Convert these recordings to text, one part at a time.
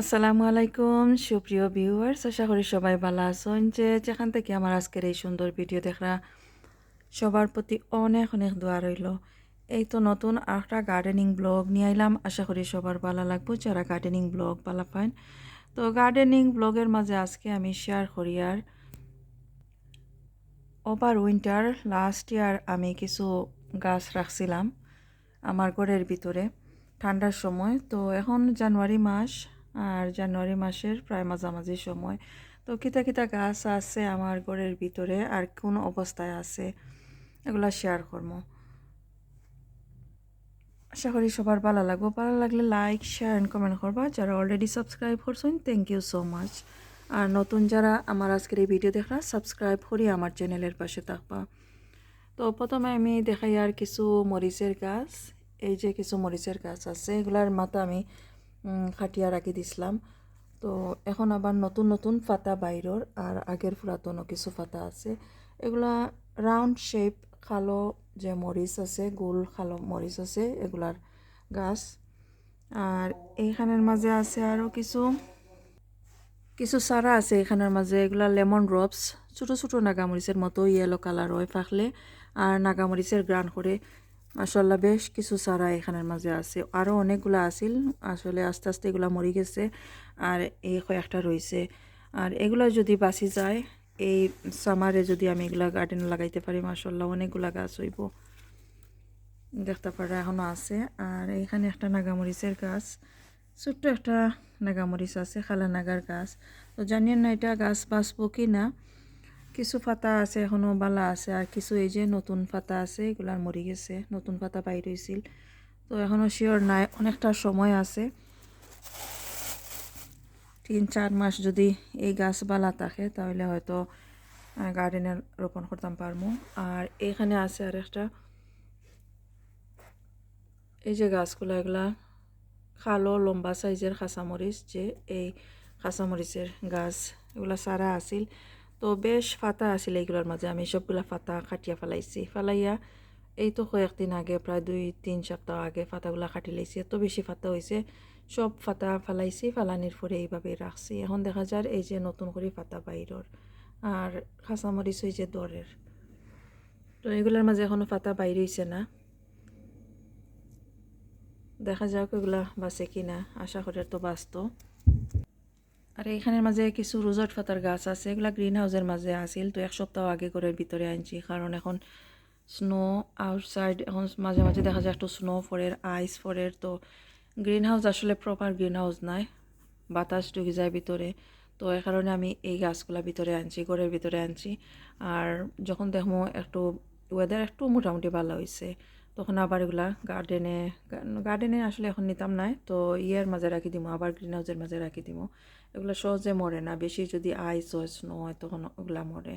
আসসালামু আলাইকুম, সুপ্রিয় ভিউয়ার্স আশা করি সবাই ভালো আছেন। যে যেখান থেকে আমার আজকের এই সুন্দর ভিডিও দেখা সবার প্রতি অনেক অনেক দোয়া রইল। এই তো নতুন একটা গার্ডেনিং ব্লগ নিয়ে আইলাম। আশা করি সবার ভালো লাগবো। যারা গার্ডেনিং ব্লগ ভালো পান। তো গার্ডেনিং ব্লগের মাঝে আজকে আমি শেয়ার করি আর ওভার উইন্টার লাস্ট ইয়ার আমি কিছু গাছ রাখছিলাম আমার ঘরের ভিতরে ঠান্ডার সময়। তো এখন জানুয়ারি মাস। আর জানুয়ারি মাসের প্রায় মাঝামাঝি সময়। তো কিতা কিতা গাছ আছে আমার ঘরের ভিতরে আর কোন অবস্থায় আছে, এগুলা শেয়ার করব। আশা করি সবার ভালো লাগবো। ভালো লাগলে লাইক শেয়ার অ্যান্ড কমেন্ট করবা। যারা অলরেডি সাবস্ক্রাইব করছেন থ্যাংক ইউ সো মাচ আর নতুন যারা আমার আজকের এই ভিডিও দেখা সাবস্ক্রাইব করি আমার চ্যানেলের পাশে থাকবা। তো প্রথমে আমি দেখাই আর কিছু মরিচের গাছ। এই যে কিছু মরিচের গাছ আছে, এগুলার মাথা আমি খাটিয়া রাখি দিছিলাম। তো এখন আবার নতুন নতুন পাতা বাইরর আর আগের পুরাতনও কিছু পাতা আছে। এগুলা রাউন্ড শেপ খালো যে মরিচ আছে, গোল খালো মরিচ আছে, এগুলার গাছ। আর এইখানের মাঝে আছে আরও কিছু কিছু চারা আছে এখানের মাঝে। এগুলা লেমন ড্রপস ছোটো ছোটো নাগামরিচের মতো ইয়েলো কালার হয় পাকলে। আর নাগামরিচের গ্রান করে মাসাল্লাহ বেশ কিছু চারা এখানের মাঝে আছে। আরও অনেকগুলো আছিল, আসলে আস্তে আস্তে এগুলো মরি গেছে, আর এই কয়েকটা রয়েছে। আর এগুলো যদি বাঁচি যায়, এই সামারে যদি আমি এগুলা গার্ডেন লাগাইতে পারি মাসাল্লাহ অনেকগুলা গাছ হইব। দেখতে পারা এখনও আছে। আর এখানে একটা নাগামরিচের গাছ, ছোট্ট একটা নাগামরিচ আছে খালা নাগার গাছ। তো জানিয়েন না এটা গাছ বাঁচবো কি না কিছু পাতা আছে এখনও বালা আছে, আর কিছু এই যে নতুন পাতা আছে, এগুলার মরি গেছে, নতুন পাতা বাইর হয়েছিল তো এখনও শিওর নাই, অনেকটা সময় আছে। তিন, চার মাস যদি এই গাছ বালা থাকে, তাহলে হয়তো গার্ডেনে রোপণ করতাম পারব আর এখানে আছে আর একটা এই যে গাছগুলো, এগুলা খালো লম্বা সাইজের খাঁচামরিচ যে এই খাঁচামরিচের গাছ, এগুলা সারা আছিল। তো বেশ ফাতা আছিল এইগুলোর মাঝে আমি সবগুলা ফাতা কাটিয়া ফেলাইছি। ফেলাইয়া এই তো কয়েকদিন আগে, প্রায় দুই, তিন সপ্তাহ আগে ফাতাগুলা কাটি লাইছি। এত বেশি ফাতা হয়েছে সব ফাতা ফেলাইছি, ফেলানির পরে এইভাবে রাখছি। এখন দেখা যায় এই যে নতুন করে ফাতা বাইরর আর খাঁচামরিচ হয়েছে দরের। তো এগুলোর মাঝে এখনও ফাতা বাইর হয়েছে না। দেখা যাক এগুলা বাঁচে কিনা। আশা করি তো বাঁচত। আর এইখানের মাঝে কিছু রোজট ফাতার গাছ আছে, এগুলা গ্রিন হাউসের মাঝে আছিল। তো এক সপ্তাহ আগে করে ভিতরে আনছি, কারণ এখন স্নো আউটসাইড এখন মাঝে মাঝে দেখা যায় একটু স্নো ফরের আইস ফরের তো গ্রিন হাউস আসলে প্রপার গ্রিন হাউস নাই, বাতাস ঢুকে যায় ভিতরে। তো এই কারণে আমি এই গাছগুলা ভিতরে আনছি, ঘরের ভিতরে আনছি। আর যখন দেখব একটু ওয়েদার একটু মোটামুটি ভালো হয়েছে তখন আবার এগুলা গার্ডেনে গার্ডেনে আসলে এখন নিতাম নাই। তো ইয়ের মাঝে রাখি দিব আবার গ্রিন হাউসের মাঝে রাখি দিব এগুলো সহজে মরে না। বেশি যদি আইস স্নো হয় তখন ওগুলা মরে।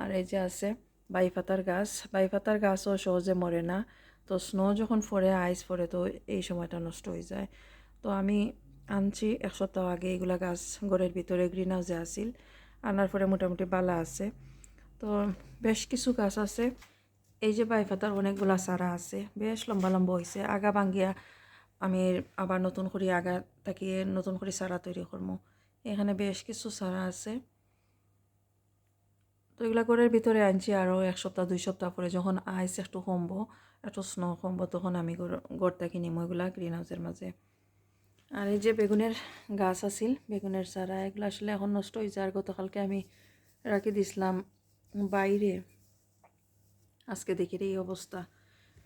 আর এই যে আছে বাইফাতার গাছ, বাইফাতার গাছও সহজে মরে না। তো স্নো যখন ফরে আইস ফরে তো এই সময়টা নষ্ট হয়ে যায়। তো আমি আনছি এক সপ্তাহ আগে এগুলা গাছ ঘরের ভিতরে গ্রিন হাউসে আসিল আনার পরে মোটামুটি বালা আছে। তো বেশ কিছু গাছ আছে। এই যে বাইফাতার অনেকগুলা চারা আছে। বেশ লম্বা লম্বা হয়েছে আগা ভাঙ্গিয়া আমি আবার নতুন করে আগা তাকিয়ে নতুন করে চারা তৈরি করব এখানে বেশ কিছু চারা আছে। তো এগুলা ঘরের ভিতরে আনছি আরও এক সপ্তাহ, দুই সপ্তাহ পরে যখন আইস একটু কমবো, একটু স্নো কমবো, তখন আমি গড়টা কিনিম ওইগুলা গ্রিন হাউসের মাঝে। আর এই যে বেগুনের গাছ আছিল, বেগুনের চারা, এগুলো আসলে এখন নষ্ট হয়ে যায় আর গতকালকে আমি রাখি দিছিলাম বাইরে। আজকে দেখি এই অবস্থা।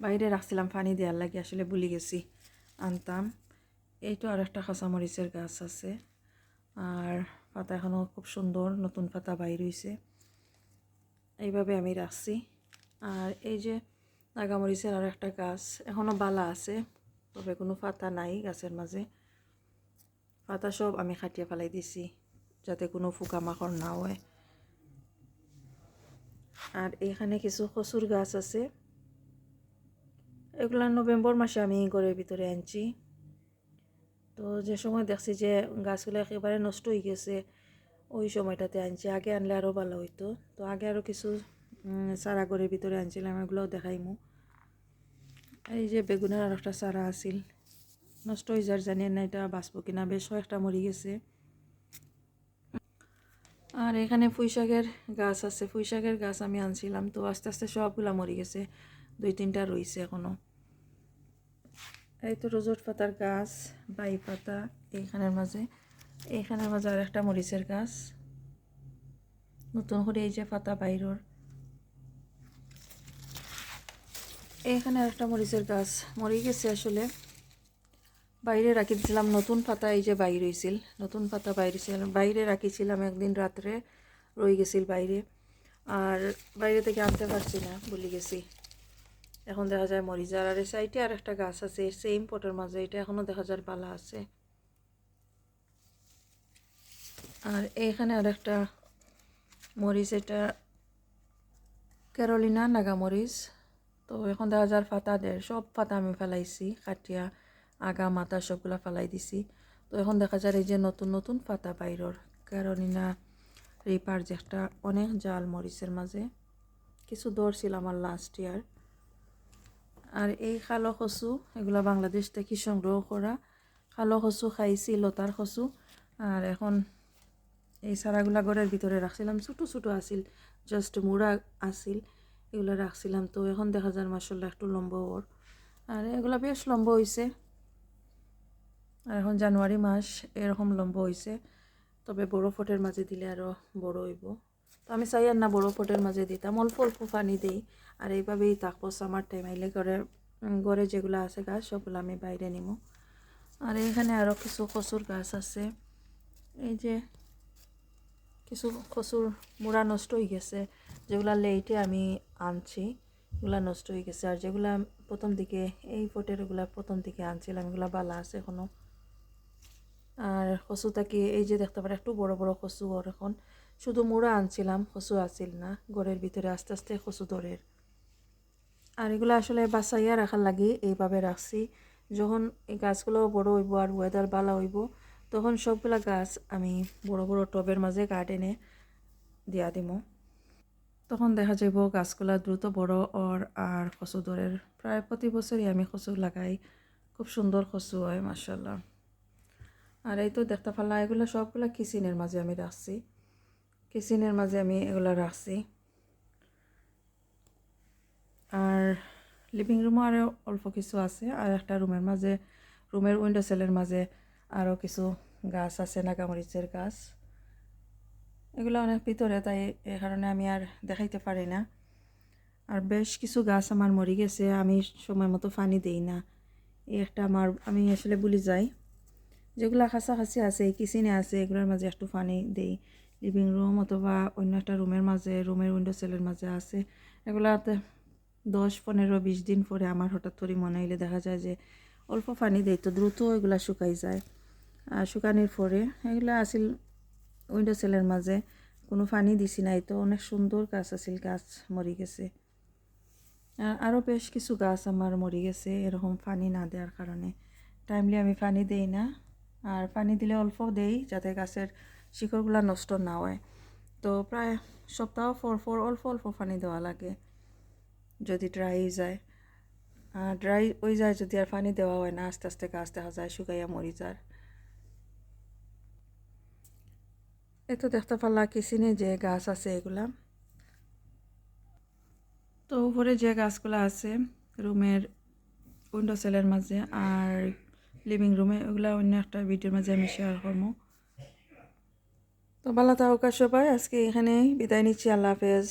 বাইরে রাখছিলাম পানি দেওয়ার লাগে, আসলে ভুলে গেছি, আনতাম। এই তো আর একটা কাঁচামরিচের গাছ আছে। আর পাতা এখনও খুব সুন্দর, নতুন পাতা বাইর হয়েছে এইভাবে আমি রাখছি। আর এই যে নাগামরিচের আর একটা গাছ এখনও বালা আছে, তবে কোনো পাতা নাই গাছের মাঝে। পাতা সব আমি খাটিয়ে ফেলাই দিছি, যাতে কোনো ফুকা পোকামাকড় না হয়। আর এখানে কিছু কচুর গাছ আছে। এগুলা নভেম্বর মাসে আমি ঘরের ভিতরে আনছি। তো যে সময় দেখছি যে গাছগুলো একেবারে নষ্ট হয়ে গেছে, ওই সময়টাতে আনছি। আগে আনলে আরও ভালো হইতো। তো আগে আরও কিছু চারা ঘরের ভিতরে আনছিলাম এগুলোও দেখাইমু। এই যে বেগুনের আর একটা চারা আছিল, নষ্ট হয়ে যার জানি না এটা বাঁচবো কিনা, বেশ কয়েকটা মরে গেছে। আর এখানে পুঁই শাকের গাছ আছে। পুঁই শাকের গাছ আমি আনছিলাম, তো আস্তে আস্তে সবগুলা মরে গেছে। দুই তিনটা রয়েছে এখনও। এই তো রোজট পাতার গাছ বাই পাতা এইখানের মাঝে। এইখানের মাঝে আর একটা মরিচের গাছ। নতুন করে এই যে পাতা বাইরর। এইখানে আর একটা মরিচের গাছ। মরে গেছে আসলে। বাইরে রাখি দিয়েছিলাম নতুন পাতা, এই যে বাইরে হয়েছিল নতুন পাতা বাইরে ছিল বাইরে রাখিছিলাম একদিন রাত্রে। রয়ে গেছিল বাইরে। আর বাইরে থেকে আনতে পারছি না, ভুলে গেছি। এখন দেখা যায় মরিচার আর এই সাইডে আর একটা গাছ আছে সেম পটের মাঝে, এটা এখনও দেখা যায় বালা আছে। আর এখানে আর একটা মরিচ, এটা ক্যারোলিনা নাগা মরিচ। তো এখন দেখা যার পাতা দের সব পাতা আমি ফেলাইছি, কাটিয়া, আগা, মাথা সবগুলা ফেলাই দিছি। তো এখন দেখা যায় এই যে নতুন নতুন পাতা বাইরর, ক্যারোলিনা, রিপার যে একটা অনেক জাল মরিচের মাঝে। কিছু ধরছিল আমার লাস্ট ইয়ার আর এই খালো কচু, এগুলা বাংলাদেশ থেকে সংগ্রহ করা খালো কচু খাইছি লতার কচু। আর এখন এই সারাগুলা ঘরের ভিতরে রাখছিলাম। ছোটো ছোটো আছিল জাস্ট মুড়া আছিল, এগুলো রাখছিলাম। তো এখন দেখা যায় মাসাল্লাহ একটু লম্বা ওর আর এগুলা বেশ লম্বা হয়েছে আর এখন জানুয়ারি মাস, এরকম লম্বা হয়েছে তবে বড় ফটের মাঝে দিলে আরও বড় হইব। তো আমি চাই আর না বড় ফটের মাঝে দিতাম অল্প অল্প পানি দিই। আর এইভাবেই থাকব সামার টাইম আইলে ঘরে ঘরে যেগুলো আছে গাছ, সবগুলো আমি বাইরে নিব আর এখানে আরও কিছু কচুর গাছ আছে। এই যে কিছু কচুর মুড়া নষ্ট হয়ে গেছে, যেগুলা লেটে আমি আনছি, এগুলা নষ্ট হয়ে গেছে। আর যেগুলা প্রথম দিকে, এই এগুলা প্রথম দিকে আনছিলাম, এগুলা বালা আছে এখনও। আর কচু তাকে এই যে দেখতে পারে একটু বড় বড় কচু ওর এখন। শুধু মুড়া আনছিলাম কচু আছিল না। ঘরের ভিতরে আস্তে আস্তে কচু দরের আর এগুলো আসলে বাসাইয়া রাখার লাগি এইভাবে রাখছি। যখন এই গাছগুলো বড় হইব আর ওয়েদার ভালো হইব, তখন সবগুলা গাছ আমি বড় বড় টবের মাঝে গার্ডেনে দিয়া দিব তখন দেখা যাব গাছগুলা দ্রুত বড় ওর আর কচু দরের প্রায় প্রতি বছরই আমি কচু লাগাই। খুব সুন্দর কচু হয় মার্শাল্লাহ আর এই তো দেখতে পাল্লা এগুলো সবগুলা কিচেনের মাঝে আমি রাখছি। কিচেনের মাঝে আমি এগুলো রাখছি। আর লিভিং রুমও আরও অল্প কিছু আছে। আর একটা রুমের মাঝে রুমের উইন্ডো সেলের মাঝে আরও কিছু গাছ আছে, নাগামরিচের গাছ। এগুলো অনেক ভিতরে, তাই এ কারণে আমি আর দেখাইতে পারি না। আর বেশ কিছু গাছ আমার মরে গেছে, আমি সময় মতো পানি দেই না। এই একটা আমার, আমি আসলে বলি যাই। যেগুলো কাছাকাছি আছে কিচেনে আছে, এগুলোর মাঝে একটু পানি দেই। লিভিং রুম অথবা অন্য একটা রুমের মাঝে রুমের উইন্ডো সেলের মাঝে আছে। এগুলাতে দশ, পনেরো, বিশ দিন পরে আমার হঠাৎ করে মনে হইলে দেখা যায় যে অল্প পানি দেয় তো দ্রুত এগুলা শুকাই যায়। আর শুকানির পরে এগুলা আছিল উইন্ডো সেলের মাঝে। কোনো পানি দিছি নাই তো অনেক সুন্দর গাছ আছিল, গাছ মরি গেছে। আর আরও বেশ কিছু গাছ আমার মরি গেছে, এরকম পানি না দেওয়ার কারণে। টাইমলি আমি পানি দেই না। আর পানি দিলে অল্প দেই যাতে গাছের শিকড়গুলো নষ্ট না হয় তো প্রায় সপ্তাহ পর পর অল্প অল্প পানি দেওয়া লাগে, যদি ড্রাই যায়। ড্রাই হয়ে যায় যদি আর পানি দেওয়া হয় না, আস্তে আস্তে গাছ দেখা যায়, শুকাইয়া মরি যায়। এ তো দেখতে পারলা কিচেনে যে গাছ আছে এগুলা তো উপরে যে গাছগুলো আছে রুমের উইন্ডো সেলের মাঝে আর লিভিং রুমে ওগুলো অন্য একটা ভিডিওর মাঝে আমি শেয়ার করব তো ভালো থাকো সবাই আজকে এখানে বিদায় নিচ্ছি আল্লাহ হাফেজ।